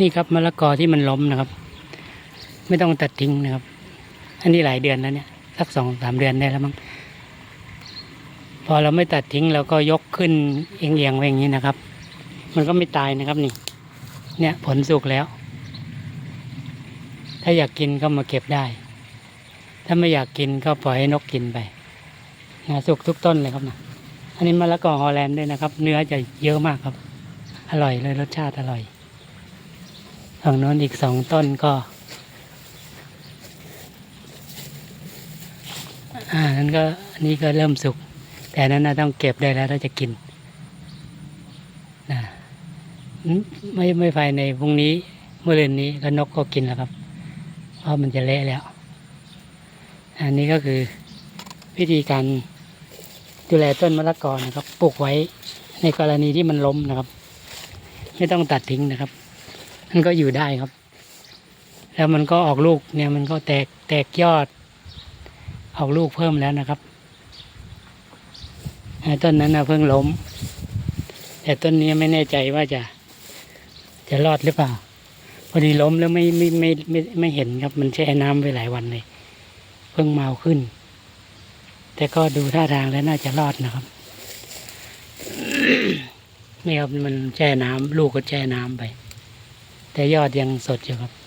นี่ครับมะละกอที่มันล้มนะครับ ไม่ต้องตัดทิ้งนะครับ อันนี้หลายเดือนแล้วเนี่ย สักสองสามเดือนได้แล้วมั้งพอเราไม่ตัดทิ้งเราก็ยกขึ้นเอียงๆไว้อย่างนี้นะครับ มันก็ไม่ตายนะครับนี่ เนี่ยผลสุกแล้ว ถ้าอยากกินก็มาเก็บได้ ถ้าไม่อยากกินก็ปล่อยให้นกกินไปนะสุกทุกต้นเลยครับนะอันนี้มะละกอฮอลแลนด์ด้วยนะครับ เนื้อจะเยอะมากครับ อร่อยเลยรสชาติอร่อย ฝั่งโน้นอีกสองต้นก็อ่านั้นก็อันนี้ก็เริ่มสุก แต่นั้นนะต้องเก็บได้แล้วถ้าจะกินนะไม่ไม่ภายในพรุ่งนี้เมื่อเรือนนี้ก็นกก็กินแล้วครับ เพราะมันจะเละแล้ว อันนี้ก็คือวิธีการดูแลต้นมะละกอนะครับปลูกไว้ในกรณีที่มันล้มนะครับ ไม่ต้องตัดทิ้งนะครับ มันก็อยู่ได้ครับ แล้วมันก็ออกลูกเนี่ยมันก็แตกแตกยอด ออกลูกเพิ่มแล้วนะครับต้นนั้นนะเพิ่งล้ม แต่ต้นนี้ไม่แน่ใจว่าจะ จะรอดหรือเปล่า พอดีล้มแล้วไม่ไม่ไม่ไม่ไม่ไม่เห็นครับ มันแช่น้ำไปหลายวันเลย เพิ่งเมาขึ้น แต่ก็ดูท่าทางแล้วน่าจะรอดนะครับนี่ครับมันแช่น้ำลูกก็แช่น้ำไป แต่ยอดยังสดอยู่ครับ